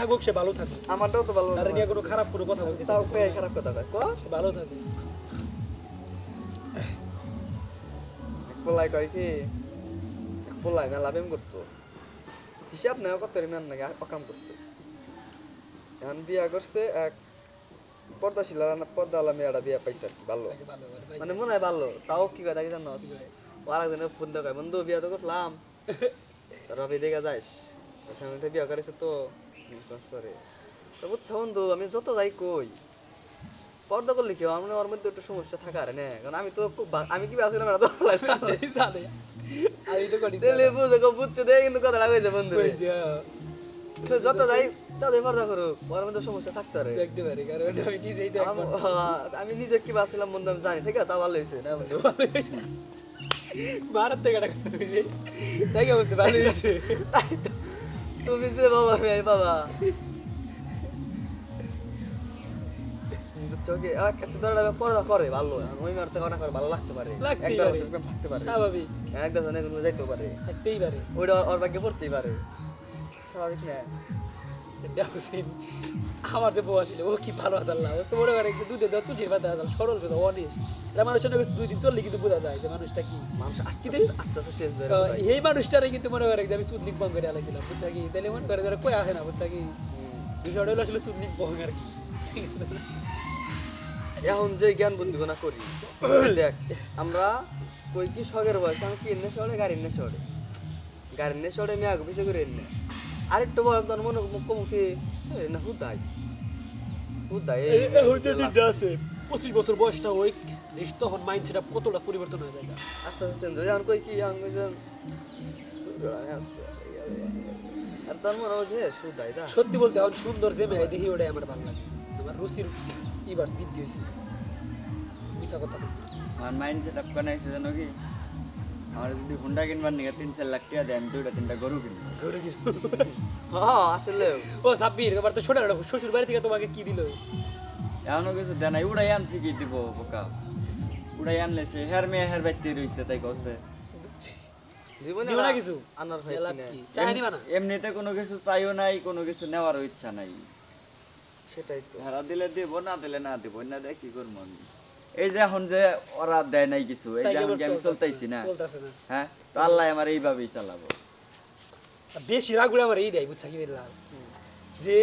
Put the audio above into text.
থাকুক সে ভালো থাকুক। আমারটাও তো ভালো তার নিয়ে কোনো খারাপ কোনো কথা বলতে তাও। খারাপ কথা কয় ক ভালো থাকুক। পোলাই কয় কি? পোলাই মেলা প্রেম করতো। হিসাব নেওয়া কত মেন নাকি অকাম করছে। এখন বিয়া করছে এক পর্দাশীলা পর্দাওয়ালা মেয়েটা বিয়া পাইছে আর কি ভালো। ভালো। মানে মনে হয় ভালো তাও কি কথা কি জানো আর একজনের ফোন দেখায় বন্ধু বিয়া তো করলাম। রবি দেখা যাইস বিয়া করেছে তো। বিশ্বাস করে তো বুঝছ বন্ধু আমি যত যাই কই পর্দা করলে কি? আমার ওর মধ্যে একটু সমস্যা থাকার না? কারণ আমি তো খুব আমি কি বাসিলাম এটা তো। আমি তো করি দিলে বুঝে গো বুঝতে দেয় কিন্তু কথা বন্ধু রে। কইছি, হ্যাঁ। তো যত যাই তত পর্দা করুক ওর মধ্যে সমস্যা থাকতে পারে। দেখতে পারি কারণ আমি নিজেই তো একবার আম- নিজে কি বাসিলাম বন্ধু আমি জানি ঠিক? আছে তা ভালো হয়েছে না বন্ধু? ভারত থেকে টাকা কইছি দেখে বলতে ভালো হয়েছে। তাই তো। তুমি যে বাবা মেয়ে বাবা। চোখে আর কাছে ধরে পর্দা করে ভালো। ওই মারতে করে ভালো লাগতে পারে। একদম পারে। থাকতে পারে। স্বাভাবিক। একদম অনেক যাইতে পারে। থাকতেই পারে। ওইটা ওর ভাগ্যে পড়তেই পারে। স্বাভাবিক না? দেখছেন আমার যে বউ ছিল ও কি ভালো আছে আল্লাহ? তো মনে করে যে দুধে দেওয়া তুটির পাতা আছে সরল কথা অনিস এটা মানুষের দুই দিন চললে কিন্তু বোঝা যায় যে মানুষটা কি। মানুষ আস্তে আস্তে আস্তে হয়ে যায় এই মানুষটারে কিন্তু মনে করে যে আমি সুদনিক বং করে আলাইছিলাম বুঝছা কি? তাহলে মনে করে যারা কই আসে না বুঝছা কি? বিষয়টা হলো আসলে সুদনিক বং আর কি। ঠিক আছে এখন যে জ্ঞান বুদ্ধি গোনা করি দেখ আমরা কই কি শখের বয়স? আমি কি এনে শহরে গাড়ি এনে শহরে? গাড়ি এনে শহরে আমি আগে পিছিয়ে করে এনে আরেকটু বয়স তোর মনে মুখোমুখি না হুদাই। হুদাই এই আছে। পঁচিশ বছর বয়সটা ওই দেশ তখন মাইন্ড সেটা কতটা পরিবর্তন হয়ে যায় আস্তে আস্তে চেঞ্জ হয়ে কই কি এখন কই যে আর তোর মনে হয় যে সুদাই না? সত্যি বলতে এখন সুন্দর যে মেয়ে দেখি ওটাই আমার ভালো লাগে। আমার রুচির ইবার বৃদ্ধি হয়েছে। মিশা কথা আমার মাইন্ড সেট আপ কেন জানো কি? আমার যদি হুন্ডা কিনবার নিয়ে তিন চার লাখ টাকা দেয় আমি দুইটা তিনটা গরু কিনবো। ঘরে গিয়ে হ্যাঁ আসলে। ও সাব্বির তোমার তো ছোট শ্বশুর বাড়ি থেকে তোমাকে কি দিল? এমনও কিছু দেয় নাই উড়াই আনছি কি দিব বোকা? উড়াই আনলে সে হের মেয়ে হের বাইতে রইছে তাই কছে জীবনে না কিছু। আনার হয় কি? চাই দিবা না? এমনিতে কোনো কিছু চাইও নাই কোনো কিছু নেওয়ারও ইচ্ছা নাই। সেটাই তো। হেরা দিলে দিব না দিলে না দিব না দেয় কি করব আমি? এই যে এখন যে ওরা দেয় নাই কিছু এই যে কেবল আমি চলতেছি না। হ্যাঁ? তো আল্লাহ আমার এইভাবেই চালাবো। বেশি রাগুড়ে আমার এই দেয় বুঝছা কি যে